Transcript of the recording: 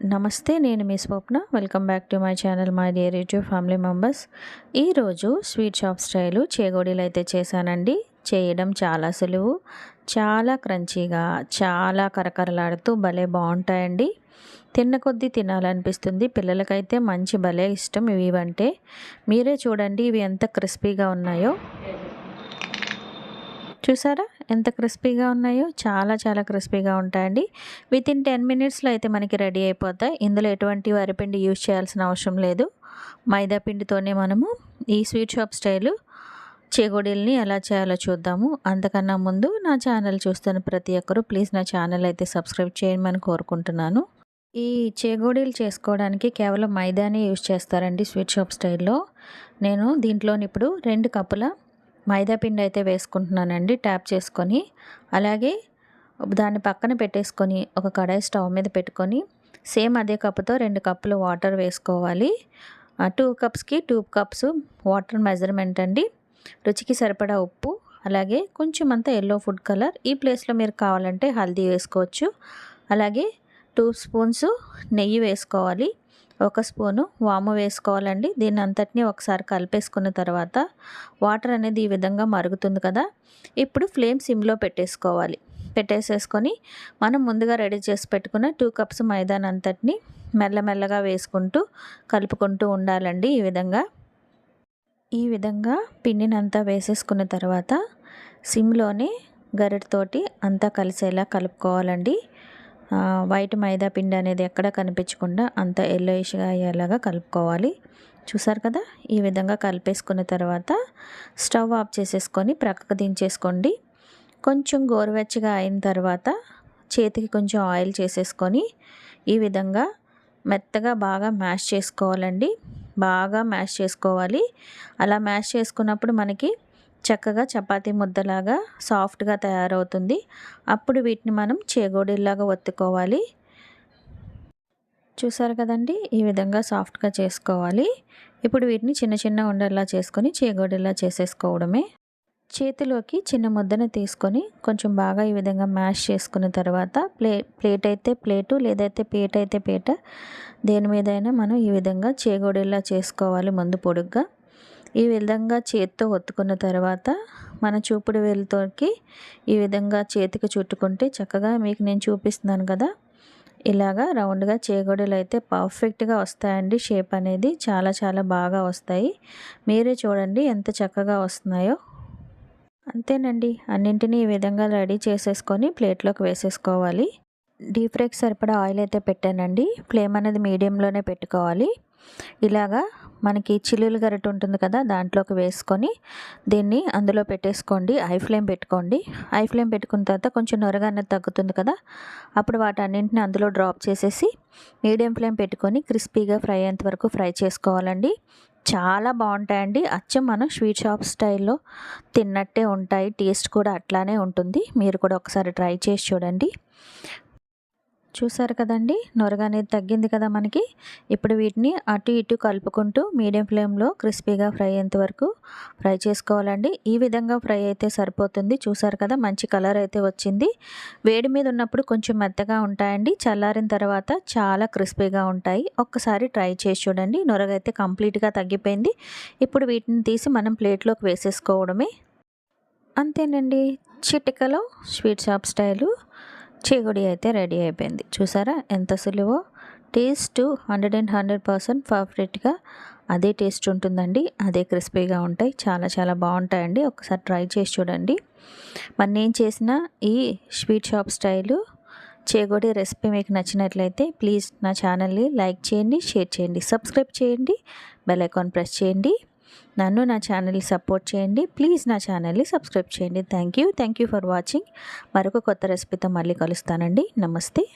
నమస్తే నేను మీ Swapna. Welcome back to my channel my dear YouTube family members. ఈరోజు sweet shop style చేగోడీలు అయితే చేశానండి. చేయడం చాలా సులువు చాలా క్రంచీగా చాలా కరకరలాడుతూ భలే బాగుంటాయండి. తిన్న కొద్దీ తినాలనిపిస్తుంది. పిల్లలకైతే మంచి భలే ఇష్టం ఇవి అంటే మీరే చూడండి ఇవి ఎంత క్రిస్పీగా ఉన్నాయో. చూసారా? ఎంత క్రిస్పీగా ఉన్నాయో చాలా చాలా క్రిస్పీగా ఉంటాయండి. విత్ ఇన్ టెన్ మినిట్స్లో అయితే మనకి రెడీ అయిపోతాయి. ఇందులో ఎటువంటి వరిపిండి యూజ్ చేయాల్సిన అవసరం లేదు. మైదా పిండితోనే మనము ఈ స్వీట్ షాప్ స్టైలు చేగోడీల్ని ఎలా చేయాలో చూద్దాము. అంతకన్నా ముందు నా ఛానల్ చూస్తున్న ప్రతి ఒక్కరూ ప్లీజ్ నా ఛానల్ అయితే సబ్స్క్రైబ్ చేయమని కోరుకుంటున్నాను. ఈ చేగోడీలు చేసుకోవడానికి కేవలం మైదానే యూజ్ చేస్తారండి స్వీట్ షాప్ స్టైల్లో. నేను దీంట్లోని ఇప్పుడు రెండు కప్పుల మైదా పిండి అయితే వేసుకుంటున్నానండి. ట్యాప్ చేసుకొని అలాగే దాన్ని పక్కన పెట్టేసుకొని ఒక కడాయి స్టవ్ మీద పెట్టుకొని సేమ్ అదే కప్పుతో రెండు కప్పులు వాటర్ వేసుకోవాలి. టూ కప్స్కి టూ కప్స్ వాటర్ మెజర్మెంట్ అండి. రుచికి సరిపడా ఉప్పు అలాగే కొంచెం అంతా ఎల్లో ఫుడ్ కలర్ ఈ ప్లేస్లో మీరు కావాలంటే హల్దీ వేసుకోవచ్చు. అలాగే టూ స్పూన్స్ నెయ్యి వేసుకోవాలి. ఒక స్పూను వాము వేసుకోవాలండి. దీన్ని అంతటిని ఒకసారి కలిపేసుకున్న తర్వాత వాటర్ అనేది ఈ విధంగా మరుగుతుంది కదా. ఇప్పుడు ఫ్లేమ్ సిమ్లో పెట్టేసుకోవాలి. పెట్టేసేసుకొని మనం ముందుగా రెడీ చేసి పెట్టుకున్న టూ కప్స్ మైదాన్ అంతటిని మెల్లమెల్లగా వేసుకుంటూ కలుపుకుంటూ ఉండాలండి ఈ విధంగా. ఈ విధంగా పిండినంతా వేసేసుకున్న తర్వాత సిమ్లోనే గరిటతోటి అంతా కలిసేలా కలుపుకోవాలండి. వైట్ మైదా పిండి అనేది ఎక్కడ కనిపించకుండా అంత ఎల్లోయిష్గా అయ్యేలాగా కలుపుకోవాలి. చూసారు కదా? ఈ విధంగా కలిపేసుకున్న తర్వాత స్టవ్ ఆఫ్ చేసేసుకొని ప్రక్కకు దించేసుకోండి. కొంచెం గోరువెచ్చగా అయిన తర్వాత చేతికి కొంచెం ఆయిల్ చేసేసుకొని ఈ విధంగా మెత్తగా బాగా మ్యాష్ చేసుకోవాలండి. బాగా మ్యాష్ చేసుకోవాలి. అలా మ్యాష్ చేసుకున్నప్పుడు మనకి చక్కగా చపాతీ ముద్దలాగా సాఫ్ట్గా తయారవుతుంది. అప్పుడు వీటిని మనం చేగోడీలాగా ఒత్తుకోవాలి. చూసారు కదండి? ఈ విధంగా సాఫ్ట్గా చేసుకోవాలి. ఇప్పుడు వీటిని చిన్న చిన్న ఉండేలా చేసుకొని చేగోడీలా చేసేసుకోవడమే. చేతిలోకి చిన్న ముద్దను తీసుకొని కొంచెం బాగా ఈ విధంగా మ్యాష్ చేసుకున్న తర్వాత ప్లే ప్లేట్ అయితే ప్లేటు లేదైతే పీట అయితే పీట దేని మీదైనా మనం ఈ విధంగా చేగోడేలా చేసుకోవాలి ముందు పొడుగ్గా. ఈ విధంగా చేతితో ఒత్తుకున్న తర్వాత మన చూపుడు వేలుతోకి ఈ విధంగా చేతికి చుట్టుకుంటే చక్కగా మీకు నేను చూపిస్తున్నాను కదా. ఇలాగా రౌండ్గా చేగొడలు అయితే పర్ఫెక్ట్గా వస్తాయండి. షేప్ అనేది చాలా చాలా బాగా వస్తాయి. మీరే చూడండి ఎంత చక్కగా వస్తున్నాయో. అంతేనండి. అన్నింటినీ ఈ విధంగా రెడీ చేసేసుకొని ప్లేట్లోకి వేసేసుకోవాలి. డీప్ ఫ్రైకి సరిపడా ఆయిల్ అయితే పెట్టానండి. ఫ్లేమ్ అనేది మీడియంలోనే పెట్టుకోవాలి. ఇలాగా మనకి చిల్లులు గరిట ఉంటుంది కదా దాంట్లోకి వేసుకొని దీన్ని అందులో పెట్టేసుకోండి. ఐ ఫ్లేమ్ పెట్టుకోండి. ఐ ఫ్లేమ్ పెట్టుకున్న తర్వాత కొంచెం నొరగ అనేది తగ్గుతుంది కదా అప్పుడు వాటన్నింటిని అందులో డ్రాప్ చేసేసి మీడియం ఫ్లేమ్ పెట్టుకొని క్రిస్పీగా ఫ్రై అయ్యేంత వరకు ఫ్రై చేసుకోవాలండి. చాలా బాగుంటాయండి. అచ్చం మనం స్వీట్ షాప్ స్టైల్లో తిన్నట్టే ఉంటాయి. టేస్ట్ కూడా అట్లానే ఉంటుంది. మీరు కూడా ఒకసారి ట్రై చేసి చూడండి. చూసారు కదండి? నొరగ అనేది తగ్గింది కదా మనకి. ఇప్పుడు వీటిని అటు ఇటు కలుపుకుంటూ మీడియం ఫ్లేమ్లో క్రిస్పీగా ఫ్రై అయ్యేంత వరకు ఫ్రై చేసుకోవాలండి. ఈ విధంగా ఫ్రై అయితే సరిపోతుంది. చూసారు కదా మంచి కలర్ అయితే వచ్చింది. వేడి మీద ఉన్నప్పుడు కొంచెం మెత్తగా ఉంటాయండి. చల్లారిన తర్వాత చాలా క్రిస్పీగా ఉంటాయి. ఒక్కసారి ట్రై చేసి చూడండి. నొరగ అయితే కంప్లీట్గా తగ్గిపోయింది. ఇప్పుడు వీటిని తీసి మనం ప్లేట్లోకి వేసేసుకోవడమే. అంతేనండి. చిటికలో స్వీట్ షాప్ స్టైలు. చేగుడి అయితే రెడీ అయిపోయింది. చూసారా? ఎంత సులువో? Taste hundred and hundred percent పర్ఫెక్ట్గా అదే టేస్ట్ ఉంటుందండి. అదే క్రిస్పీగా ఉంటాయి. చాలా చాలా బాగుంటాయండి. ఒకసారి ట్రై చేసి చూడండి. మరి నేను చేసిన ఈ స్వీట్ షాప్ స్టైలు చేగోడి రెసిపీ మీకు నచ్చినట్లయితే ప్లీజ్ నా ఛానల్ని లైక్ చేయండి షేర్ చేయండి సబ్స్క్రైబ్ చేయండి బెల్ ఐకాన్ ప్రెస్ చేయండి. నన్ను నా ఛానల్ని సపోర్ట్ చేయండి. ప్లీజ్ నా ఛానల్ని సబ్స్క్రైబ్ చేయండి. Thank you. Thank you for watching. మరొక కొత్త రెసిపీతో మళ్ళీ కలుస్తానండి. నమస్తే.